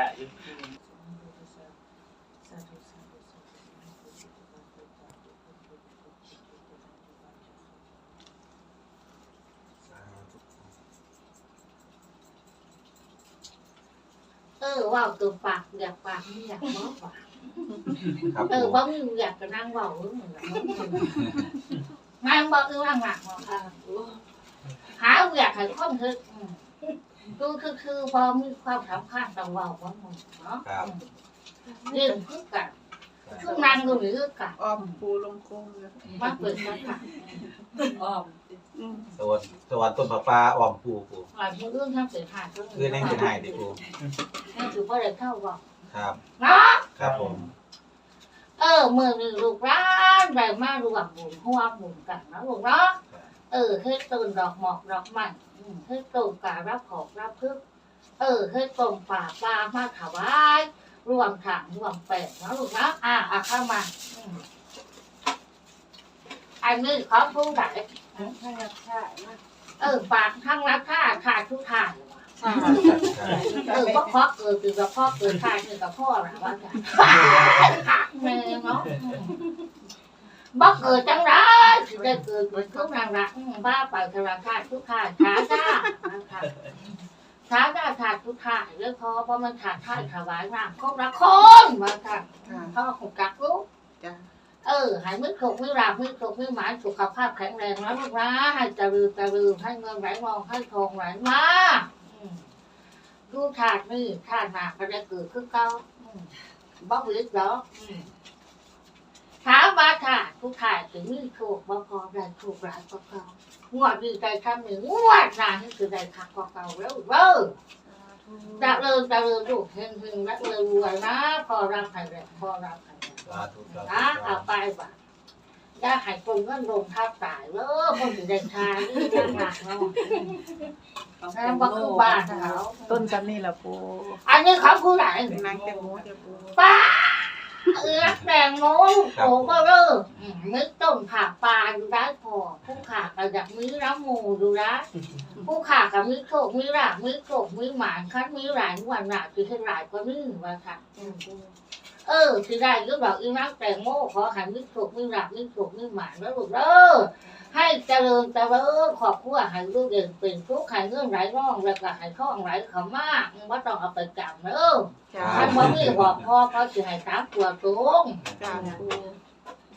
ถ่ายอยู่เออว่าตัวปากอยากปากไม่อยากบอกปา ดูคือคือพอมีความสำคัญต้องเบาว่ามึงเนาะครับ เรื่องคือกันคือนั่งดูหรือกันอ้อมปูลงโค้งนะมันเปิดกันค่ะอ้อมอืมสวนสวนต้นปลาปลาอ้อมปูปูหลายเรื่องทั้งเสียหายก็คือแน่งเป็นหายดิปูนั่นคือพ่อเด็กเข้าบอกครับเนาะครับผม เออมือหนึ่งลูกร้านใบมารวมบุญหัวบุญกันนะลูกเนาะ เออให้ตื่นดอกหมอกดอกม้อืมให้ตูมการับขอบรับพึกเออให้ตรงป่าปลามาถวายรวมถังรวมเป็ดนะลูกนะอ่าอะเข้ามาอันนี้ขอพูดไหนถ้าอยากถ่ายนะเออปากทั้งรักค่าขาดทุกทางเออพ่อพ่อเกิดคือกับพ่อเกิดทานคือกับพ่อนะว่าจะขาดแม่เนาะอืมบ่เกิดจังไร สิได้เกิดเป็นทุกนางรักบ้าไปธนาคารทุกทางขาจ้าขาจ้าขาดทุกทางแล้วพอเพราะมันขาดท่าถวายน้ำครบละคนมาค่ะค่ะพ่อของกักลูกเออใหายมือถกมือราบมือถกมือหมายสุขภาพแข็งแรงแล้วลูกนะให้จริญเจริญให้เงินไหลมองให้ทองไหลมาอืมดูถาดนี่ถาดหนักก็จะเกิดขึ้นเก้าอืมบ่วิดเหรอ ถามว่าถาดทุกถาดถึงมีโชคบ่พอได้โชคหลายกว่าเก่างวดดีใจคำหนึ่งงวดหน้านี่คือได้คักกว่าเก่าแล้วเว้อเจริญเจริญลูกเฮงเฮงและรวยรวยนะพอรับใครแรงพอรับใครแรงสาธุสาธุนะเอาไปบ่ะอย่าให้คนเงินลงทับตายเด้อคนถึงได้ทานนี่ยังหนักเนาะนั่นบ่คือบ้านเขาต้นซันนี่ละปูอันนี้เขาผู้ไหนนางแตงโมเดี๋ยวปูป้า เอื้อแตงโมโอ้ก็เริ่มนึกต้นผักปลาดูได้พอผู้ขาก็อยากมีน้ำหมูดูนะผู้ขาก็มีโชคมีลาบมีโชคมีหมานคันมีหลายวันหนาคือให้หลายกว่านี้ว่าค่ะเออที่ได้ก็บอกอีนักแตงโมขอให้มิสุมิรักมิสุมิหมานแล้วลูกเด้อ ให้เจริญเจริญขอบคุณให้ลูกเด่นเป็นทุกข์ให้เงื่อนไหลร่องแล้วก็ให้ท่องไหลเขามากว่าต้องเอาไปจำเด้อจ้าท่านว่ามีบอกพ่อเขาจะให้ตามตัวตรงจ้าปู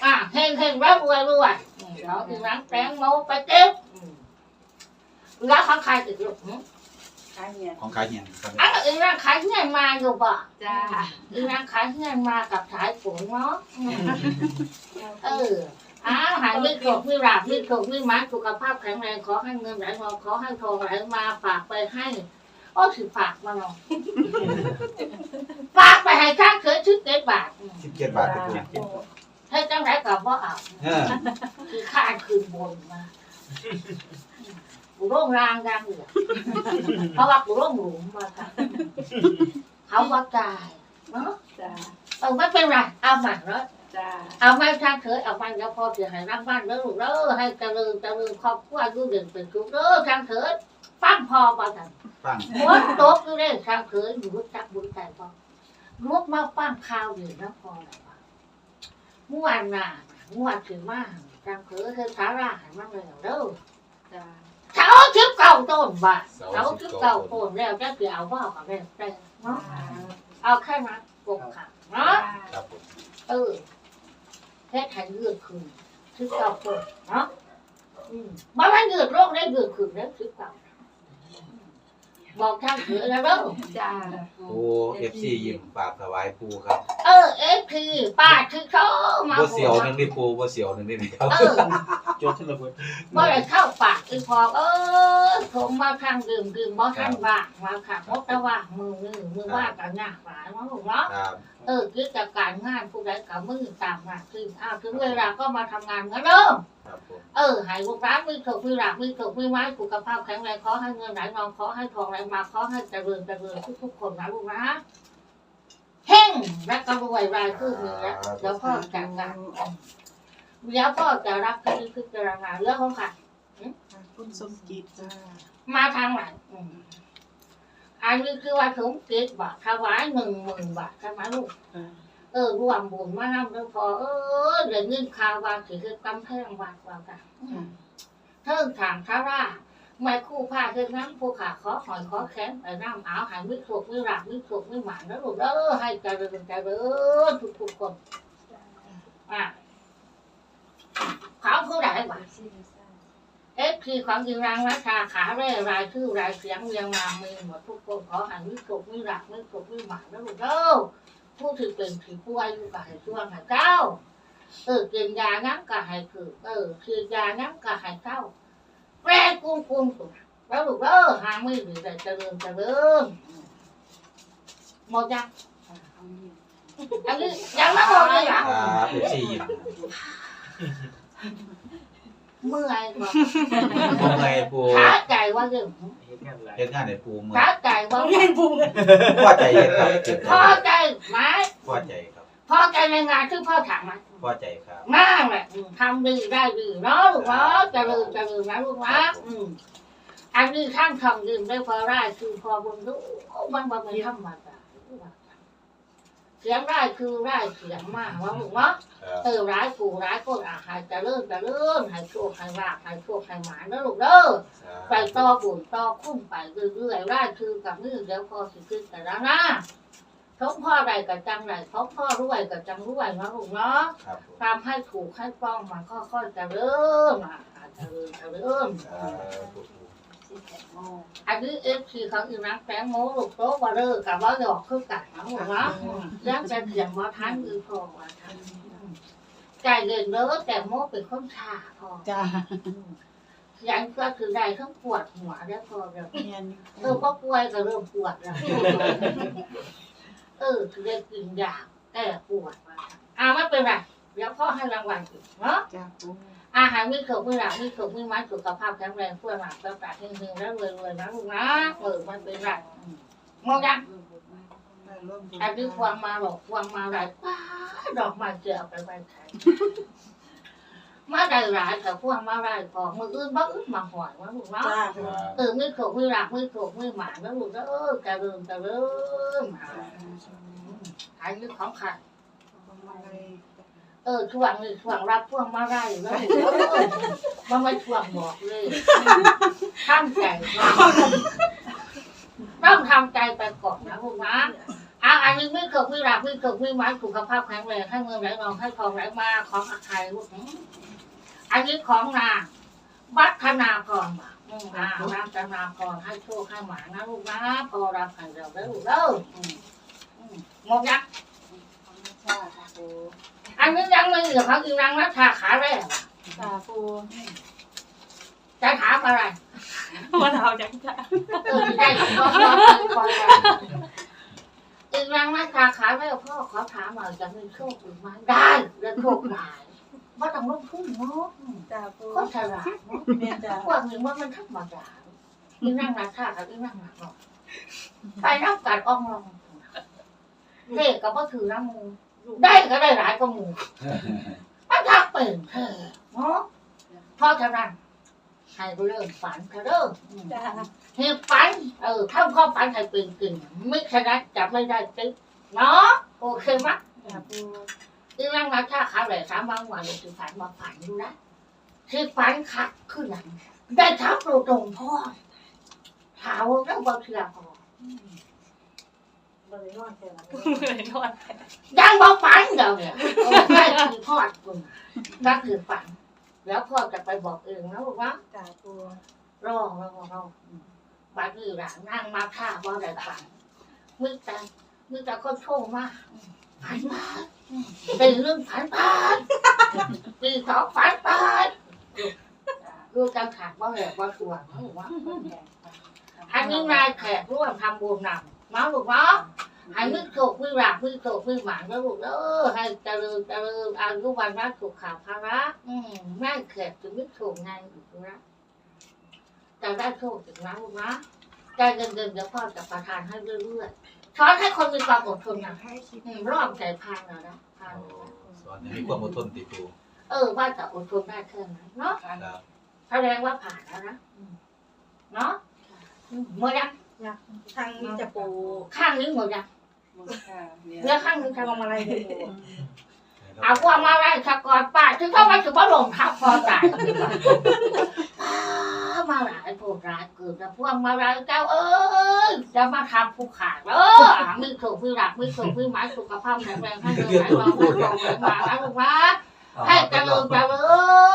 อะเฮงเฮงรับรวยรวยอืมแล้วอีนักแตงโมไปเก็บอืมแล้วของใครอีกลูกหืมขายเนี่ยของขายเหียนครับอันอีนักขายเงินมาอยู่ป่ะจ้าอีนักขายเงินมากับสายฝนเนาะอืมเออ อ้าวหายไม่โกรธไม่ราบไม่โกรธไม่มัดสุขภาพแข็งแรงขอให้เงินไหลมาขอให้ทองไหลมาฝากไปให้โอ้ถือฝากมาเนาะฝากไปให้ข้างเคยชิดเจ็ดบาทอืมสิบเจ็ดบาทครับปูให้จังไรกับว่าเอาเออคือข้าคืนบนมากูร่งรางยังเหลือเพราะว่ากูร่งหลุมมาค่ะเขาว่าจ่ายเนาะจ้าเออไม่เป็นไรเอาใหม่เนาะ จ้าเอาไม่ทางเคยเอามันแล้วพอเสียหายร่างบ้านแล้วลูกเด้อให้เจริญเจริญครอบครัวอยู่เด่นเป็นทุกเด้อทางเคยฟังพอป่ะท่านฟังหัวโตกอยู่เด้ทางเคยอยู่จักบุญใจพอลุกมาฟังข่าวอยู่นะพอไหนวะเมื่อวานน่ะเมื่อวานถึงมากทางเคยคือสาราหันมาแล้วเด้อจ้าเสาชิบเก่าต้นบ่ะเสาชิบเก่าต้นแล้วจะเกี่ยวว่ากับแม่แต่เนาะเอาแค่นั้นกบขังเนาะครับผมเออแค่ไทยเลือดคืนชิบเก่าต้นเนาะอืมบ่ว่าเลือดโรคได้เลือดคืนแล้วชิบเก่าบอกทางเถือแล้วเด้อจ้าปูเอฟซียิ้มฝากถวายปูครับ เออเอฟพีป้าคือเขามาบ่เสียวหนึงดิปูบ่เสียวหนึงดิครับเออโจทย์ที่ระเบิดบ่ได้เข้าปากอีพอเอ อโทงมาทางดื่มดื่มบ่ทันว่างมาค่ะมดตะว่างมือมือมือว่ากันยากหลายเนาะลูกเนาะครับเออกิจการงานผู้ใดกับมือตามหน้าที่อ้าวถึงเวลาก็มาทำงานเหมือนเดิมครับผมเออให้ลูกร้านมีถูกมีหลักมีถูกมีไม้สุขภาพแข็งแรงขอให้เงินไหลนองขอให้ทองไหลมาขอให้เจริญเจริญทุกๆคนนะลูกนะเฮงและกระรวยรายชื่อมีแล้วเดี๋ยวพ่อจัดการเดี๋ยวพ่อจะรับคดีพิจารณาเรื่องของใคร คุณสมจิตจ้ามาทางไหนอืมอันนี้คือว่าสมเกียรติบาทถวายหนึ่งหมื่นบาทใช่ไหมลูกเออรวมบุญมานำแล้วพอ เออเดี๋ยวเงินข่าวว่าสิคือกำแพงวัดว่ากันอืม เทิงถามทาราไม่คู่ผ้าคือนั้นผู้ขาขอหอยขอแขนไปน้ำเอาหายวิโขกวิรักวิโขกวิหมานแล้วลูกเออให้เจริญเจริญทุกทุกๆคนอะเขาผู้ใดวะ เอฟทีของยิงรังราชาขาเร่รายชื่อรายเสียงเรียงนามมีหมดทุกคนขอหายวิโขกวิรักวิโขกวิหมายนแล้วลูกเออผู้ถือเป็นผีป่วยอยู่กับให้ช่วงให้เก้าเออกินยาน้ำกับให้คือเออคือยาน้ำกับให้เก้าแปรกุ้งกุ้งสุดแล้วลูกเออหาไม่หรือแต่เจริญเจริญหมดยังอันนี้ยังไม่หมดเลยเหรอครับเอฟซียิ้ม เมื่อยกว่าปูไงปูขาใจว่าเรื่องเฮ็ดงานในปูเมือขาใจว่าเล่นพุงพอใจเฮ็ดครับเฮ็ดพอใจไหมพอใจครับพอใจในงานที่พ่อถามมาพอใจครับมากแหละอืมทำดีได้ดีเนาะลูกเนาะเจะลืมจะลืมนะลูกนะอืมอันนี้ข้างทำยืมได้พอได้คือพอบนรู้มันบ่เป็นธรรมดา เสียงได้คือได้เสียงมากว่าลูกเนาะครับเออร้ายกูร้ายคนอาหารจะเริ่มจะเริ่มให้โชคให้ลาภให้โชคให้หมานะลูกเด้อไปต่อบุญต่อคุ้มไปเรื่อยๆได้คือกับมือเดี๋ยวพอสิขึ้นแต่ละนะท้องพ่อใดกับจังไรท้องพ่อรวยกับจังรวยเนาะลูกเนาะครับผมทำให้ถูกให้ป้องมันก็ค่อยจะเริ่มอะจะเริ่มจะเริ่มครับผม อันนี้เอฟซีเขาอีนักแตงโมลูกโตว่าเลิกกับว่าหยอกคือกันนะหมดนะยังจะเถียงว่าท่านอือพอว่าท่านใจเย็นเด้อแต่โมเป็นคนชาพอจ้ายังก็คือได้ทั้งปวดหัวแล้วพอแบบเนียนเออพอป่วยก็เริ่มปวดแล้วเออคือได้กินยาแก้ปวดมาอ่าไม่เป็นไรเดี๋ยวพ่อให้รางวัลอีกเนาะจ้าปู อาหารมีถูกมีหลักมีถูกมีไม้สุขภาพแข็งแรงเพื่อหลักแล้วปากเฮงๆแล้วรวยๆนะลูกนะเออมันเป็นไรมองยังอันนี้ควงมาหรอกควงมาหลายป้าดอกไม้เจียวไปไว้ใครมาได้หลายแต่ควงมาหลายของมืออื่นบ้าอื่นมาหอยว่าลูกเนาะเออมีถูกมีหลักมีถูกมีหมาแล้วลูกแล้วเออจะเริ่มจะเริ่มอันนี้ของใคร เออช่วงนี้ช่วงรับช่วงมาไล่แล้วลูกเออมันไม่ช่วงบอกเลยข้ามใจต้องทำใจไปก่อนนะลูกนะอะอันนี้ไม่เกิดไม่รักไม่เกิดไม่หมายสุขภาพแข็งแรงให้เงินไหลนองให้ทองไหลมาของอาคายลูกอืมอันนี้ของนางวัฒนาพรว่ะอืมอ่าวัฒนาพรให้โชคให้หมานะลูกนะพอรับให้เราได้ลูกเด้ออืมอืมหมดยังจ้าปู อันนี้ยังไม่เหลือเขาอีกนางนัชชาขาแรกว่ะจ้าปูจะถามอะไรวันเอาจังจ้าเออได้ขอขอขออีกนางนัชชาขาแรกพ่อขอถามหน่อยจะมีโชคหรือไม่ได้แล้วโชคหลายว่าต้องลงทุนเนาะจ้าปูก็ฉลาดเนาะเนี่ยจ้าพวกนี้ว่ามันธรรมดาอีนั่งราคากับอีนั่งหนักหรอกไปรับการอ้อมลองเด็กก็บ่ถือน้ำมู ได้ก็ได้หลายก็มูมันทักเป็นเธอเนาะเพราะฉะนั้นให้เริ่มฝันเธอเริ่มจ้าเห็นฝัน เออถ้าข้อฝันให้เป็นจริงไม่ฉะนั้นจะไม่ได้ติ๊กเนาะโอเคมั้ยจ้าปูอีนั่งราคาขาวแหล่สามวันวันเลยคือฝันมาฝันอยู่นะที่ฝันคักขึ้นหลังได้ทับเราตรงพ่อถามว่าเราบ่เชื่อพ่อ บริโภคแค่ไหนยังบ่ฝันเดี๋ยวเนี่ยเออได้คือพ่อคุณนั่นคือฝัน แล้วพ่อจะไปบอกเองนะลูกนะจ้าปูรอรอรอบัดนี้หลังนั่งมาท่าบ่ได้ฝันมือแต่มือแต่คนโชคมากฝันมาเป็นเรื่องฝันผ่านปีสองฝันผ่านดูจังขาดว่าแหลกว่าสวนนะลูกว่าอันนี้นายแขกร่วมทำบุญนำมาลูกเนาะ ให้มือโขกมือหลักมือโขกมือหมานแล้วลูกเออให้เจริญเจริญอายุวันรักสุขภาพระอืมนายแขกถึงมือโขกไงอีกนะจะได้โชคถึงนะลูกนะใจเดินเดินๆเดี๋ยวพ่อจะประทานให้เรื่อยๆช้อนให้คนมีความอดทนนะให้คิดอืมรอบใจพานแล้วนะพานแล้วนะสอนให้มีความอดทนติดปูเออว่าจะอดทนได้แค่ไหนเนาะครับแสดงว่าผ่านแล้วนะอืมเนาะอืมหม ดยังนะทางนี้จะปูข้างนี้หมดยังหมดค่ะเนี่ยเหลือข้างนึงทำอะไรเนี่ยปูเอาพวกมาไล่สะกอนป้าถึงเขาว่าจะบ่ลงทับพอตายป้ามาหลายผู้ร้ายเกิดแต่พวกมาไล่เจ้าเอ้ยจะมาทำผู้ขาดเออมือถูกมือหลักมือถูกมือหมายสุขภาพแข็งแรงให้เงินไหลรองให้ทองไหลมาแล้วลูกนะให้เจริญเจริ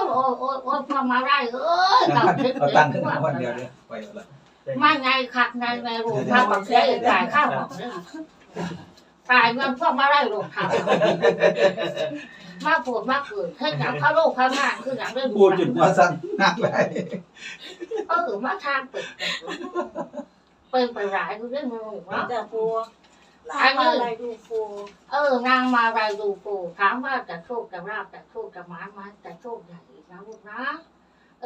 ญโอ้ยโอ้ยโอ้ยพวกมาไล่เอ้ยเก่าคิดเอาเด็ตั้งกขึ้นพวมากวันเดียวเนี่ยไปแล้ว มาไงขัดไงไงรูทำบักเสียอีกหลายข้าวบอกเนี่ยตายเงินพวกมาไล่ลงทับมาปวดมาเกิดให้หนังเข้าโรคเข้างานคือหนังเรื่องพูดจุดมาสั่งนักเลยเออมาทางเปิดเป็นไปหลายเรื่องมึงเนาะจะปูลามาอะไรดูปูเออนางมาไรดูปูถามว่าจะโชคจะราบจะโชคจะหมามาจะโชคใหญ่อีกนะลูกนะ